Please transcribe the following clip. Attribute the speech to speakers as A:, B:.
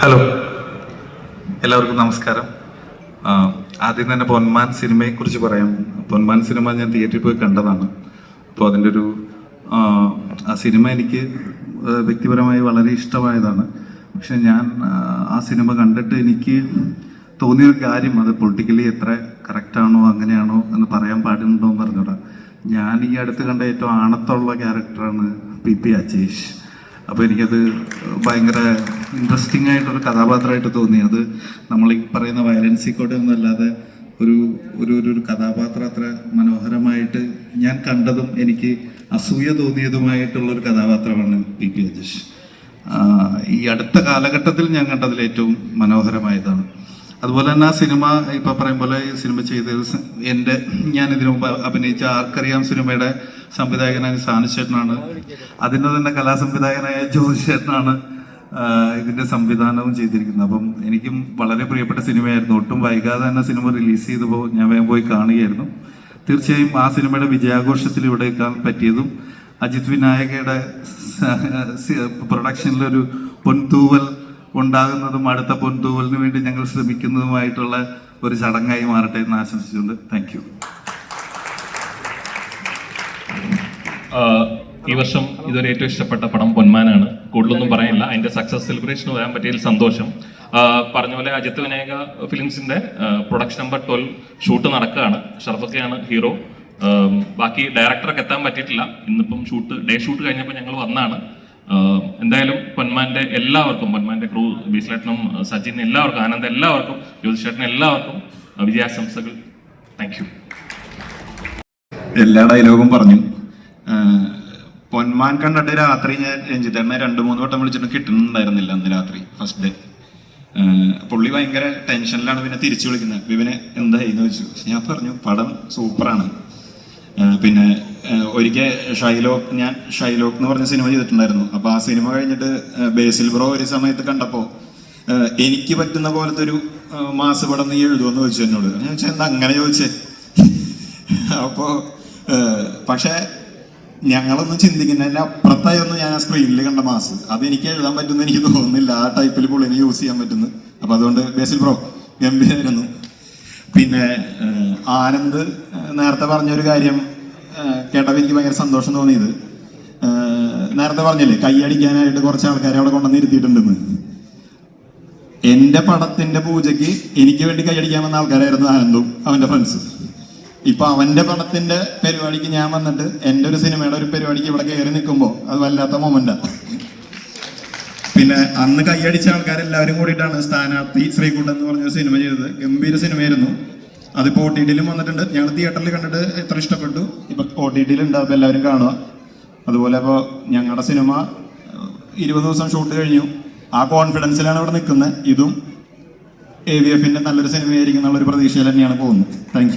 A: Hello. എല്ലാവർക്കും നമസ്കാരം. ആദ്യം തന്നെ പൊന്മാൻ സിനിമയെക്കുറിച്ച് പറയാം. പൊന്മാൻ സിനിമ ഞാൻ തിയേറ്ററിൽ പോയി കണ്ടതാണ്. അപ്പോൾ അതിന്റെ ഒരു ആ, സിനിമ എനിക്ക് വ്യക്തിപരമായി വളരെ ഇഷ്ടമായതാണ്. പക്ഷെ ഞാൻ ആ, സിനിമ കണ്ടിട്ട് എനിക്ക് തോന്നിയൊരു കാര്യം അത് പൊളിറ്റിക്കലി എത്ര കറക്റ്റാണോ അങ്ങനെയാണോ എന്ന് പറയാൻ പാടുന്നുണ്ടോ എന്ന് പറഞ്ഞൂടാ ഞാൻ ഈ അടുത്ത് കണ്ട ഏറ്റവും ആണത്തുള്ള ക്യാരക്ടറാണ് പി പി അജേഷ് അപ്പോൾ എനിക്കത് ഭയങ്കര ഇൻട്രസ്റ്റിംഗ് ആയിട്ടൊരു കഥാപാത്രമായിട്ട് തോന്നി. അത് നമ്മൾ ഈ പറയുന്ന വയലൻസി കോട്ട എന്നല്ലാതെ ഒരു ഒരു ഒരു കഥാപാത്രം അത്ര മനോഹരമായിട്ട് ഞാൻ കണ്ടതും എനിക്ക് അസൂയ തോന്നിയതുമായിട്ടുള്ള ഒരു കഥാപാത്രമാണ് പി. പി അജേഷ് ഈ അടുത്ത കാലഘട്ടത്തിൽ ഞാൻ കണ്ടതിൽ ഏറ്റവും മനോഹരമായതാണ്. അതുപോലെ തന്നെ ആ സിനിമ ഇപ്പൊ പറയും പോലെ ഈ സിനിമ ചെയ്ത എന്റെ ഞാൻ ഇതിനു മുമ്പ് അഭിനയിച്ച ആർക്കറിയാം സിനിമയുടെ സംവിധായകനായ സാനുശേട്ടനാണ് അതിന്റെ തന്നെ കലാസംവിധായകനായ ജോസ് ചേട്ടനാണ് ആഹ് ഇതിന്റെ സംവിധാനവും ചെയ്തിരിക്കുന്നത്. അപ്പം എനിക്കും വളരെ പ്രിയപ്പെട്ട സിനിമയായിരുന്നു. ഒട്ടും വൈകാതെ തന്നെ സിനിമ റിലീസ് ചെയ്തപ്പോൾ ഞാൻ വേഗം പോയി കാണുകയായിരുന്നു. തീർച്ചയായും ആ സിനിമയുടെ വിജയാഘോഷത്തിൽ ഇവിടെ എത്താൻ പറ്റിയതും അജിത് വിനായകയുടെ പ്രൊഡക്ഷനിലൊരു പൊൻതൂവൽ ഉണ്ടാകുന്നതും അടുത്ത പൊൻതൂവലിന് വേണ്ടി ഞങ്ങൾ ശ്രമിക്കുന്നതുമായിട്ടുള്ള ഒരു ചടങ്ങായി മാറട്ടെ എന്ന് ആശംസിച്ചുകൊണ്ട് താങ്ക് യു
B: ഈ വർഷം ഇതൊരു ഏറ്റവും ഇഷ്ടപ്പെട്ട പടം പൊന്മാനാണ്. കൂടുതലൊന്നും പറയാനില്ല അതിന്റെ സക്സസ് സെലിബ്രേഷൻ വരാൻ പറ്റിയതിൽ സന്തോഷം. പറഞ്ഞ പോലെ അജിത് വിനായക ഫിലിംസിന്റെ പ്രൊഡക്ഷൻ നമ്പർ ട്വൽവ് ഷൂട്ട് നടക്കുകയാണ്. ഷർഫക്കെയാണ് ഹീറോ ബാക്കി ഡയറക്ടറൊക്കെ എത്താൻ പറ്റിയിട്ടില്ല. ഇന്നിപ്പം ഷൂട്ട് ഡേ ഷൂട്ട് കഴിഞ്ഞപ്പോൾ ഞങ്ങൾ വന്നാണ്. എന്തായാലും പൊന്മാന്റെ എല്ലാവർക്കും പൊന്മാന്റെ ക്രൂ ബീസ്ലേട്ടനും സജിൻ എല്ലാവർക്കും ആനന്ദ് എല്ലാവർക്കും ജ്യോതിഷേട്ടൻ എല്ലാവർക്കും വിജയാശംസകൾ. താങ്ക് യു
C: എല്ലാ ഡയലോഗും പറഞ്ഞു. പൊന്മാൻ കണ്ടിട്ട് രാത്രി ഞാൻ രഞ്ജിത്തേട്ടനെ രണ്ട് മൂന്ന് വട്ടം വിളിച്ചിട്ട് കിട്ടുന്നുണ്ടായിരുന്നില്ല അന്ന് രാത്രി ഫസ്റ്റ് ഡേ പുള്ളി ഭയങ്കര ടെൻഷനിലാണ് പിന്നെ തിരിച്ചു വിളിക്കുന്നത്. വിപിനെ എന്തായിരുന്നു ചോദിച്ചു. ഞാൻ പറഞ്ഞു പടം സൂപ്പറാണ് പിന്നെ ഒരിക്കൽ ഷൈലോക്ക് ഞാൻ ഷൈലോക്ക് എന്ന് പറഞ്ഞ സിനിമ ചെയ്തിട്ടുണ്ടായിരുന്നു. അപ്പോൾ ആ സിനിമ കഴിഞ്ഞിട്ട് ബേസിൽ ബ്രോ ഒരു സമയത്ത് കണ്ടപ്പോൾ എനിക്ക് പറ്റുന്ന പോലത്തെ ഒരു മാസ് പടം നീ എഴുതുമെന്ന് ചോദിച്ചു എന്നോട്. ഞാൻ ചോദിച്ചാൽ എന്താ അങ്ങനെ ചോദിച്ചേ? അപ്പോൾ പക്ഷേ ഞങ്ങളൊന്നും ചിന്തിക്കുന്നതിന്റെ അപ്പുറത്തായി ഒന്നും ഞാൻ ആ സ്ക്രീനിൽ കണ്ട മാസ്. അത് എനിക്ക് എഴുതാൻ പറ്റുമെന്ന് എനിക്ക് തോന്നുന്നില്ല. ആ ടൈപ്പിൽ പുള്ളിനെ യൂസ് ചെയ്യാൻ പറ്റുന്നു. അപ്പോൾ അതുകൊണ്ട് ബേസിൽ ബ്രോ ഗംഭീരായിരുന്നു. പിന്നെ ആനന്ദ് നേരത്തെ പറഞ്ഞൊരു കാര്യം കേട്ടപ്പോൾ എനിക്ക് ഭയങ്കര സന്തോഷം തോന്നിയത്. നേരത്തെ പറഞ്ഞില്ലേ കൈയടിക്കാനായിട്ട് കുറച്ച് ആൾക്കാരെ അവിടെ കൊണ്ടുവന്നിരുത്തിയിട്ടുണ്ടെന്ന് എന്റെ എന്റെ പടത്തിന്റെ പൂജയ്ക്ക് എനിക്ക് വേണ്ടി കൈയടിക്കാൻ വന്ന ആൾക്കാരായിരുന്നു ആനന്ദും അവന്റെ ഫ്രണ്ട്സ്. ഇപ്പൊ അവന്റെ പടത്തിന്റെ പരിപാടിക്ക് ഞാൻ വന്നിട്ട് എന്റെ ഒരു സിനിമയുടെ ഒരു പരിപാടിക്ക് ഇവിടെ കയറി നിൽക്കുമ്പോൾ അത് വല്ലാത്ത മൊമെന്റാ പിന്നെ അന്ന് കൈയടിച്ച ആൾക്കാരെല്ലാവരും കൂടിയിട്ടാണ് സ്ഥാനാർത്ഥി ശ്രീകുണ്ട് എന്ന് പറഞ്ഞ സിനിമ ചെയ്തത്. ഗംഭീര സിനിമയായിരുന്നു. അതിപ്പോ ഒ ടി ടിയിലും വന്നിട്ടുണ്ട്. ഞങ്ങൾ തിയേറ്ററിൽ കണ്ടിട്ട് എത്ര ഇഷ്ടപ്പെട്ടു. ഇപ്പൊ ഒ ടി ടിയിലുണ്ട് അപ്പൊ എല്ലാവരും കാണുക. അതുപോലെ ഇപ്പോൾ ഞങ്ങളുടെ സിനിമ ഇരുപത് ദിവസം ഷൂട്ട് കഴിഞ്ഞു. ആ കോൺഫിഡൻസിലാണ് ഇവിടെ നിൽക്കുന്നത് ഇതും എ വി എഫിന്റെ നല്ലൊരു സിനിമയായിരിക്കും എന്നുള്ളൊരു പ്രതീക്ഷയിൽ തന്നെയാണ് പോകുന്നത്. താങ്ക്